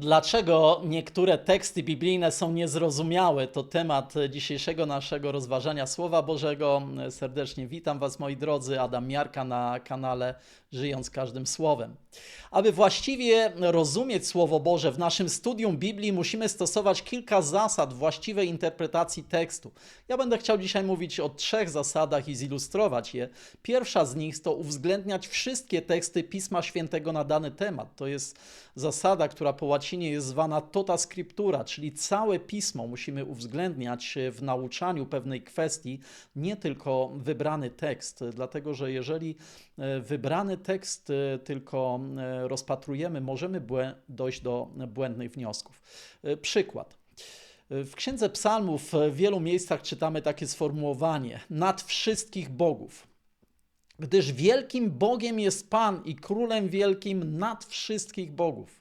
Dlaczego niektóre teksty biblijne są niezrozumiałe? To temat dzisiejszego naszego rozważania Słowa Bożego. Serdecznie witam Was, moi drodzy. Adam Miarka na kanale Żyjąc Każdym Słowem. Aby właściwie rozumieć Słowo Boże w naszym studium Biblii, musimy stosować kilka zasad właściwej interpretacji tekstu. Ja będę chciał dzisiaj mówić o trzech zasadach i zilustrować je. Pierwsza z nich to uwzględniać wszystkie teksty Pisma Świętego na dany temat. To jest zasada, która po jest zwana tota scriptura, czyli całe pismo musimy uwzględniać w nauczaniu pewnej kwestii, nie tylko wybrany tekst, dlatego że jeżeli e, wybrany tekst e, tylko e, rozpatrujemy, możemy dojść do błędnych wniosków. Przykład. W Księdze Psalmów w wielu miejscach czytamy takie sformułowanie: nad wszystkich bogów. Gdyż wielkim Bogiem jest Pan i królem wielkim nad wszystkich bogów.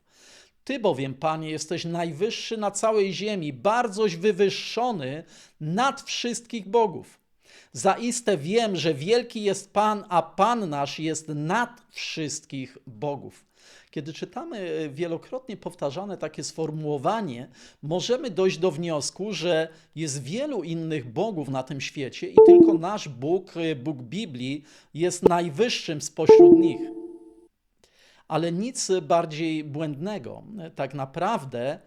Ty bowiem, Panie, jesteś najwyższy na całej ziemi, bardzoś wywyższony nad wszystkich bogów. Zaiste wiem, że wielki jest Pan, a Pan nasz jest nad wszystkich bogów. Kiedy czytamy wielokrotnie powtarzane takie sformułowanie, możemy dojść do wniosku, że jest wielu innych bogów na tym świecie i tylko nasz Bóg, Bóg Biblii, jest najwyższym spośród nich. Ale nic bardziej błędnego. Tak naprawdę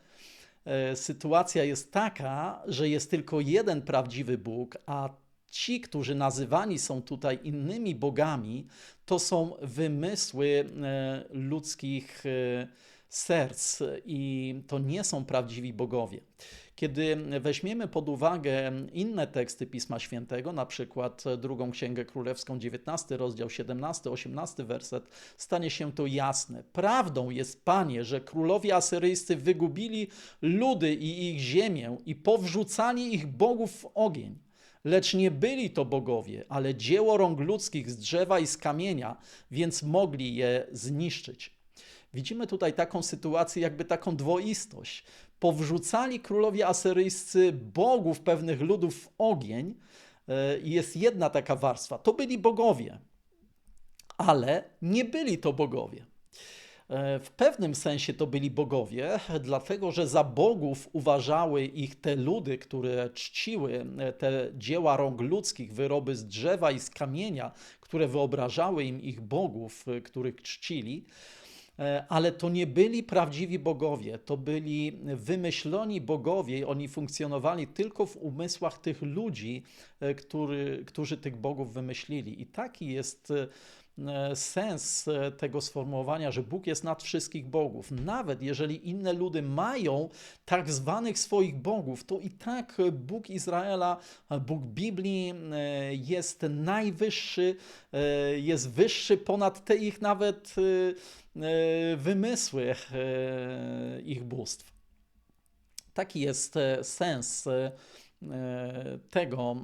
e, sytuacja jest taka, że jest tylko jeden prawdziwy Bóg, a ci, którzy nazywani są tutaj innymi bogami, to są wymysły e, ludzkich e, serc i to nie są prawdziwi bogowie. Kiedy weźmiemy pod uwagę inne teksty Pisma Świętego, na przykład drugą Księgę Królewską, 19 rozdział, 17-18 werset, stanie się to jasne. Prawdą jest, Panie, że królowie asyryjscy wygubili ludy i ich ziemię i powrzucali ich bogów w ogień. Lecz nie byli to bogowie, ale dzieło rąk ludzkich z drzewa i z kamienia, więc mogli je zniszczyć. Widzimy tutaj taką sytuację, jakby taką dwoistość. Powrzucali królowie asyryjscy bogów pewnych ludów w ogień e, i jest jedna taka warstwa. To byli bogowie, ale nie byli to bogowie. E, w pewnym sensie to byli bogowie, dlatego że za bogów uważały ich te ludy, które czciły e, te dzieła rąk ludzkich, wyroby z drzewa i z kamienia, które wyobrażały im ich bogów, których czcili. Ale to nie byli prawdziwi bogowie, to byli wymyśloni bogowie. Oni funkcjonowali tylko w umysłach tych ludzi, który, którzy tych bogów wymyślili. I taki jest E, sens e, tego sformułowania, że Bóg jest nad wszystkich bogów. Nawet jeżeli inne ludy mają tak zwanych swoich bogów, to i tak Bóg Izraela, Bóg Biblii e, jest najwyższy, jest wyższy ponad te ich nawet wymysły ich bóstw. Taki jest sens tego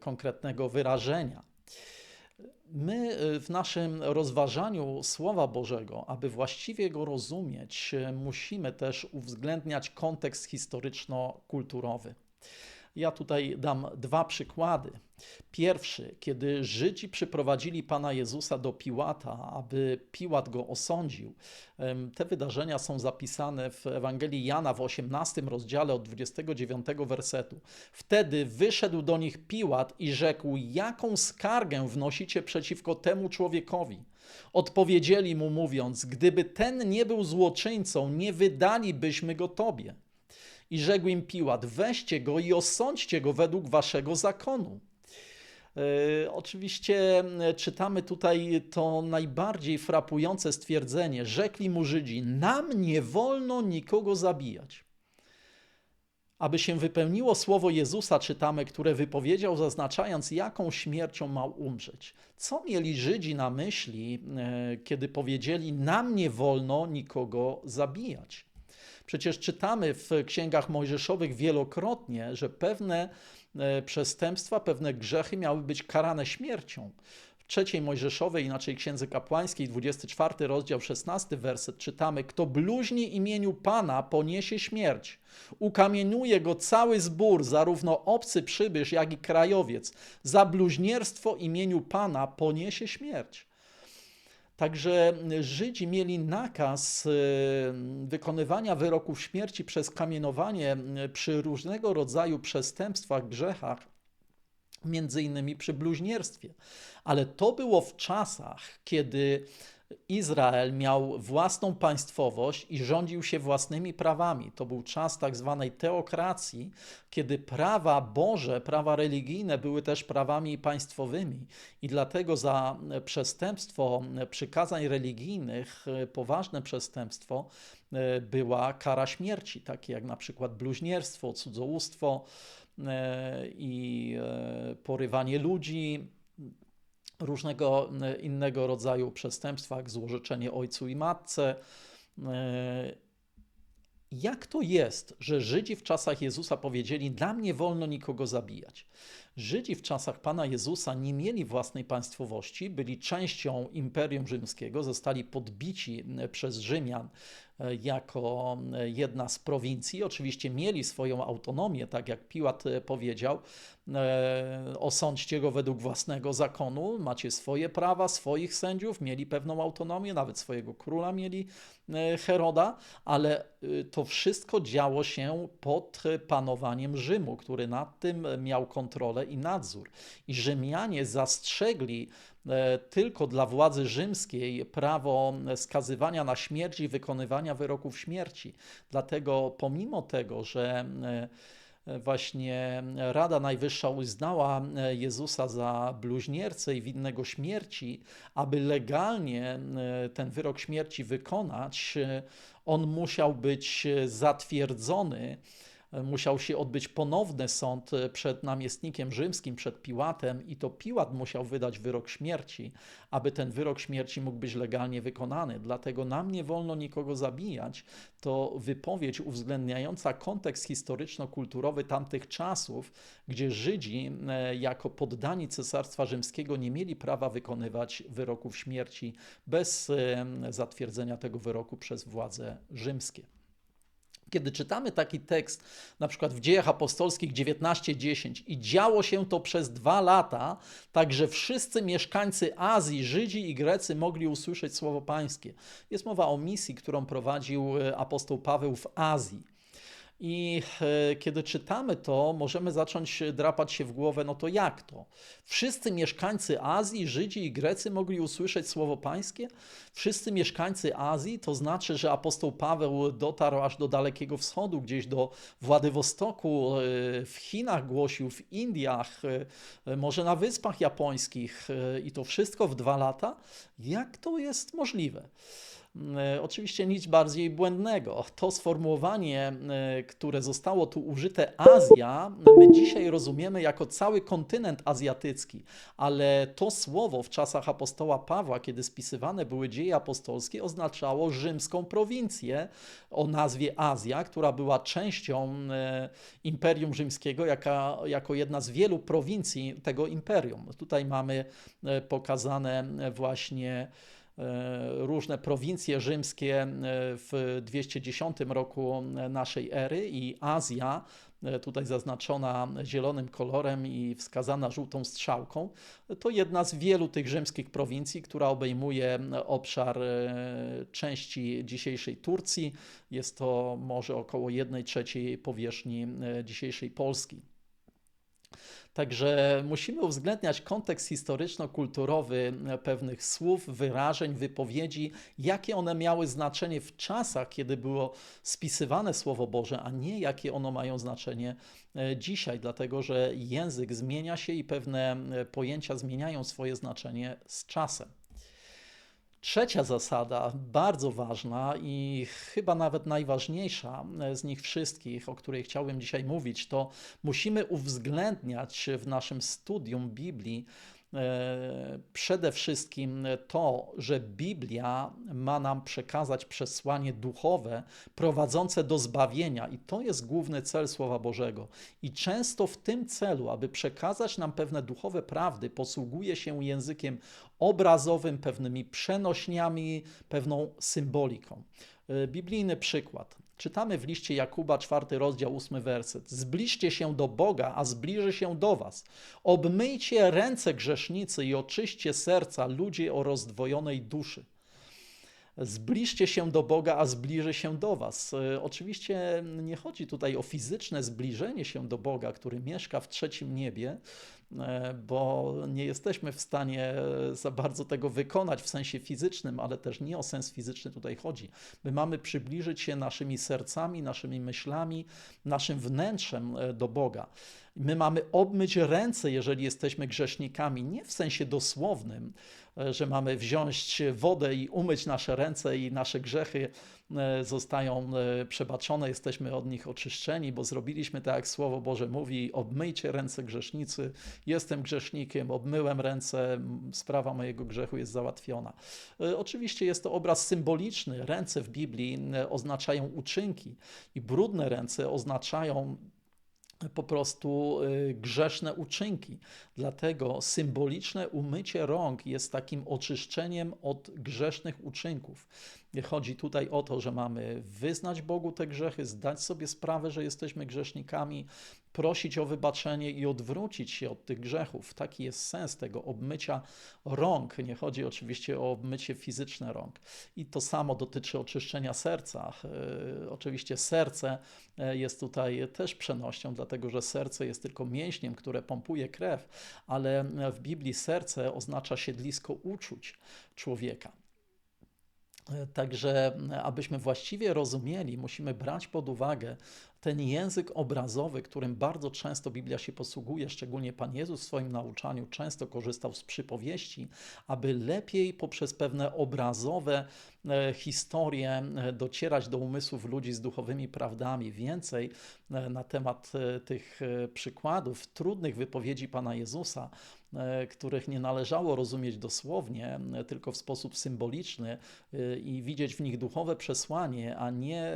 konkretnego wyrażenia. My y, w naszym rozważaniu Słowa Bożego, aby właściwie go rozumieć, y, musimy też uwzględniać kontekst historyczno-kulturowy. Ja tutaj dam dwa przykłady. Pierwszy, kiedy Żydzi przyprowadzili Pana Jezusa do Piłata, aby Piłat go osądził. Te wydarzenia są zapisane w Ewangelii Jana w 18 rozdziale od 29 wersetu. Wtedy wyszedł do nich Piłat i rzekł: Jaką skargę wnosicie przeciwko temu człowiekowi? Odpowiedzieli mu, mówiąc: Gdyby ten nie był złoczyńcą, nie wydalibyśmy go tobie. I rzekł im Piłat: Weźcie go i osądźcie go według waszego zakonu. E, oczywiście czytamy tutaj to najbardziej frapujące stwierdzenie. Rzekli mu Żydzi: Nam nie wolno nikogo zabijać. Aby się wypełniło słowo Jezusa, czytamy, które wypowiedział, zaznaczając, jaką śmiercią ma umrzeć. Co mieli Żydzi na myśli, e, kiedy powiedzieli: Nam nie wolno nikogo zabijać? Przecież czytamy w księgach mojżeszowych wielokrotnie, że pewne przestępstwa, pewne grzechy miały być karane śmiercią. W trzeciej Mojżeszowej, inaczej Księdze Kapłańskiej, 24 rozdział, 16 werset czytamy: Kto bluźni imieniu Pana, poniesie śmierć. Ukamienuje go cały zbór, zarówno obcy przybysz, jak i krajowiec. Za bluźnierstwo imieniu Pana poniesie śmierć. Także Żydzi mieli nakaz e, wykonywania wyroków śmierci przez kamienowanie e, przy różnego rodzaju przestępstwach, grzechach, między innymi przy bluźnierstwie. Ale to było w czasach, kiedy Izrael miał własną państwowość i rządził się własnymi prawami. To był czas tak zwanej teokracji, kiedy prawa Boże, prawa religijne były też prawami państwowymi i dlatego za przestępstwo przykazań religijnych, poważne przestępstwo, była kara śmierci, takie jak na przykład bluźnierstwo, cudzołóstwo e, i e, porywanie ludzi, różnego e, innego rodzaju przestępstwa, jak złożyczenie ojcu i matce. E, jak to jest, że Żydzi w czasach Jezusa powiedzieli: Nam nie wolno nikogo zabijać? Żydzi w czasach Pana Jezusa nie mieli własnej państwowości, byli częścią Imperium Rzymskiego, zostali podbici e, przez Rzymian jako jedna z prowincji. Oczywiście mieli swoją autonomię, tak jak Piłat powiedział, E, osądźcie go według własnego zakonu, macie swoje prawa, swoich sędziów, mieli pewną autonomię, nawet swojego króla mieli e, Heroda, ale e, to wszystko działo się pod panowaniem Rzymu, który nad tym miał kontrolę i nadzór. I Rzymianie zastrzegli tylko dla władzy rzymskiej prawo skazywania na śmierć i wykonywania wyroków śmierci. Dlatego pomimo tego, że właśnie Rada Najwyższa uznała e, Jezusa za bluźniercę i winnego śmierci, aby legalnie e, ten wyrok śmierci wykonać, e, on musiał być zatwierdzony musiał się odbyć ponowny sąd e, przed namiestnikiem rzymskim, przed Piłatem, i to Piłat musiał wydać wyrok śmierci, aby ten wyrok śmierci mógł być legalnie wykonany. Dlatego nam nie wolno nikogo zabijać. To wypowiedź uwzględniająca kontekst historyczno-kulturowy tamtych czasów, gdzie Żydzi e, jako poddani Cesarstwa Rzymskiego nie mieli prawa wykonywać wyroków śmierci bez e, zatwierdzenia tego wyroku przez władze rzymskie. Kiedy czytamy taki tekst, na przykład w Dziejach Apostolskich 19:10 i działo się to przez dwa lata, tak że wszyscy mieszkańcy Azji, Żydzi i Grecy mogli usłyszeć słowo Pańskie. Jest mowa o misji, którą prowadził e, apostoł Paweł w Azji. I e, kiedy czytamy to, możemy zacząć drapać się w głowę, no to jak to? Wszyscy mieszkańcy Azji, Żydzi i Grecy mogli usłyszeć słowo pańskie? Wszyscy mieszkańcy Azji, to znaczy, że apostoł Paweł dotarł aż do Dalekiego Wschodu, gdzieś do Władywostoku, e, w Chinach głosił, w Indiach, e, może na Wyspach Japońskich i to wszystko w dwa lata? Jak to jest możliwe? E, oczywiście nic bardziej błędnego. To sformułowanie, e, które zostało tu użyte Azja, my dzisiaj rozumiemy jako cały kontynent azjatycki, ale to słowo w czasach apostoła Pawła, kiedy spisywane były dzieje apostolskie, oznaczało rzymską prowincję o nazwie Azja, która była częścią e, Imperium Rzymskiego, jaka, jako jedna z wielu prowincji tego imperium. Tutaj mamy pokazane właśnie różne prowincje rzymskie e, w 210 roku naszej ery i Azja, e, tutaj zaznaczona zielonym kolorem i wskazana żółtą strzałką, to jedna z wielu tych rzymskich prowincji, która obejmuje obszar części dzisiejszej Turcji. Jest to może około 1 trzeciej powierzchni dzisiejszej Polski. Także musimy uwzględniać kontekst historyczno-kulturowy pewnych słów, wyrażeń, wypowiedzi, jakie one miały znaczenie w czasach, kiedy było spisywane Słowo Boże, a nie jakie ono mają znaczenie e, dzisiaj, dlatego że język zmienia się i pewne e, pojęcia zmieniają swoje znaczenie z czasem. Trzecia zasada, bardzo ważna i chyba nawet najważniejsza z nich wszystkich, o której chciałbym dzisiaj mówić, to musimy uwzględniać w naszym studium Biblii przede wszystkim to, że Biblia ma nam przekazać przesłanie duchowe prowadzące do zbawienia, i to jest główny cel Słowa Bożego. I często w tym celu, aby przekazać nam pewne duchowe prawdy, posługuje się językiem obrazowym, pewnymi przenośniami, pewną symboliką. E, biblijny przykład. Czytamy w liście Jakuba, czwarty rozdział, ósmy werset. Zbliżcie się do Boga, a zbliży się do was. Obmyjcie ręce grzesznicy i oczyście serca ludzie o rozdwojonej duszy. Zbliżcie się do Boga, a zbliży się do Was. E, Oczywiście nie chodzi tutaj o fizyczne zbliżenie się do Boga, który mieszka w trzecim niebie, bo nie jesteśmy w stanie za bardzo tego wykonać w sensie fizycznym, ale też nie o sens fizyczny tutaj chodzi. My mamy przybliżyć się naszymi sercami, naszymi myślami, naszym wnętrzem e, do Boga. My mamy obmyć ręce, jeżeli jesteśmy grzesznikami, nie w sensie dosłownym, e, że mamy wziąć wodę i umyć nasze ręce i nasze grzechy e, zostają e, przebaczone, jesteśmy od nich oczyszczeni, bo zrobiliśmy tak, jak Słowo Boże mówi: obmyjcie ręce grzesznicy. Jestem grzesznikiem, obmyłem ręce, sprawa mojego grzechu jest załatwiona. E, Oczywiście jest to obraz symboliczny. Ręce w Biblii e, oznaczają uczynki, i brudne ręce oznaczają po prostu y, grzeszne uczynki. Dlatego symboliczne umycie rąk jest takim oczyszczeniem od grzesznych uczynków. Chodzi tutaj o to, że mamy wyznać Bogu te grzechy, zdać sobie sprawę, że jesteśmy grzesznikami, prosić o wybaczenie i odwrócić się od tych grzechów. Taki jest sens tego obmycia rąk. Nie chodzi oczywiście o obmycie fizyczne rąk. I to samo dotyczy oczyszczenia serca. E, Oczywiście serce e, jest tutaj też przenością, dlatego że serce jest tylko mięśniem, które pompuje krew, ale w Biblii serce oznacza siedlisko uczuć człowieka. E, Także, abyśmy właściwie rozumieli, musimy brać pod uwagę ten język obrazowy, którym bardzo często Biblia się posługuje, szczególnie Pan Jezus w swoim nauczaniu często korzystał z przypowieści, aby lepiej poprzez pewne obrazowe e, historie e, docierać do umysłów ludzi z duchowymi prawdami. Więcej e, na temat tych przykładów, trudnych wypowiedzi Pana Jezusa, których nie należało rozumieć dosłownie, tylko w sposób symboliczny i widzieć w nich duchowe przesłanie, a nie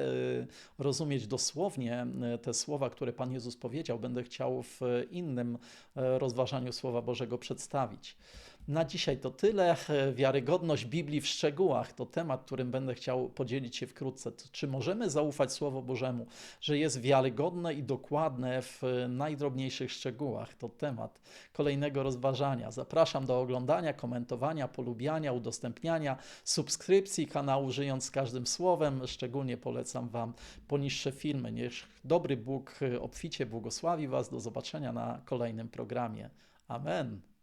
rozumieć dosłownie e, te słowa, które Pan Jezus powiedział, będę chciał w innym e, rozważaniu Słowa Bożego przedstawić. Na dzisiaj to tyle. Wiarygodność Biblii w szczegółach to temat, którym będę chciał podzielić się wkrótce. Czy możemy zaufać Słowu Bożemu, że jest wiarygodne i dokładne w najdrobniejszych szczegółach? To temat kolejnego rozważania. Zapraszam do oglądania, komentowania, polubiania, udostępniania, subskrypcji kanału Żyjąc z każdym słowem. Szczególnie polecam Wam poniższe filmy. Niech dobry Bóg obficie błogosławi Was. Do zobaczenia na kolejnym programie. Amen.